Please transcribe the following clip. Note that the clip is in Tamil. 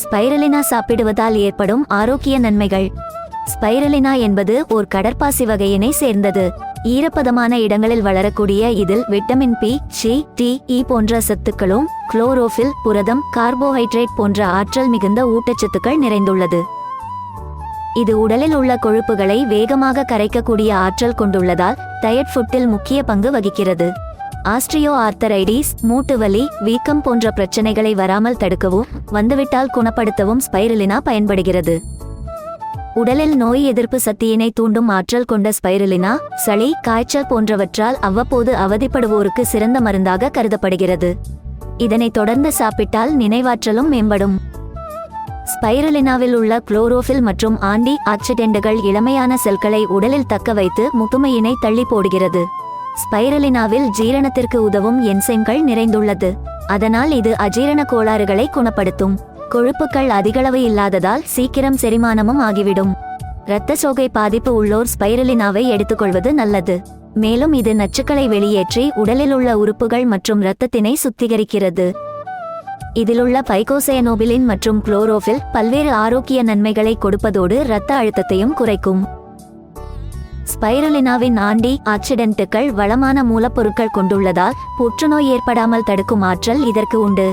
ஸ்பைரலினா சாப்பிடுவதால் ஏற்படும் ஆரோக்கிய நன்மைகள். ஸ்பைரலினா என்பது ஓர் கடற்பாசி வகையினை சேர்ந்தது. ஈரப்பதமான இடங்களில் வளரக்கூடிய இதில் vitamin B C D E போன்ற சத்துக்களும் குளோரோஃபில் புரதம் கார்போஹைட்ரேட் போன்ற ஆற்றல் மிகுந்த ஊட்டச்சத்துக்கள் நிறைந்துள்ளது. இது உடலில் உள்ள கொழுப்புகளை வேகமாக கரைக்கக்கூடிய ஆற்றல் கொண்டுள்ளதால் டயட் ஃபுட்டில் முக்கிய பங்கு வகிக்கிறது. ஆஸ்ட்ரியோ ஆர்த்தரைடிஸ் மூட்டு வலி வீக்கம் போன்ற பிரச்சனைகளை வராமல் தடுக்கவும் வந்துவிட்டால் குணப்படுத்தவும் ஸ்பைரலினா பயன்படுகிறது. உடலில் நோய் எதிர்ப்பு சக்தியினை தூண்டும் ஆற்றல் கொண்ட ஸ்பைரலினா சளி காய்ச்சல் போன்றவற்றால் அவ்வப்போது அவதிப்படுவோருக்கு சிறந்த மருந்தாக கருதப்படுகிறது. இதனை தொடர்ந்து சாப்பிட்டால் நினைவாற்றலும் மேம்படும். ஸ்பைரலினாவில் உள்ள குளோரோஃபில் மற்றும் ஆண்டி ஆக்சிடென்ட்டுகள் இளமையான செல்களை உடலில் தக்க வைத்து முதுமையினை தள்ளி போடுகிறது. ஸ்பைரலினாவில் ஜீரணத்திற்கு உதவும் என்சைம்கள் நிறைந்துள்ளது. அதனால் இது அஜீரண கோளாறுகளை குணப்படுத்தும். கொழுப்புக்கள் அதிகளவு இல்லாததால் சீக்கிரம் செரிமானமும் ஆகிவிடும். இரத்த சோகை பாதிப்பு உள்ளோர் ஸ்பைரலினாவை எடுத்துக்கொள்வது நல்லது. மேலும் இது நச்சுக்களை வெளியேற்றி உடலில் உள்ள உறுப்புகள் மற்றும் இரத்தத்தினை சுத்திகரிக்கிறது. இதிலுள்ள பைகோசயனோபிலின் மற்றும் குளோரோஃபில் பல்வேறு ஆரோக்கிய நன்மைகளை கொடுப்பதோடு இரத்த அழுத்தத்தையும் குறைக்கும். ஸ்பைருலினாவின் ஆண்டி ஆக்சிடென்ட்டுகள் வளமான மூலப்பொருட்கள் கொண்டுள்ளதால் புற்றுநோய் ஏற்படாமல் தடுக்கும் ஆற்றல் இதற்கு உண்டு.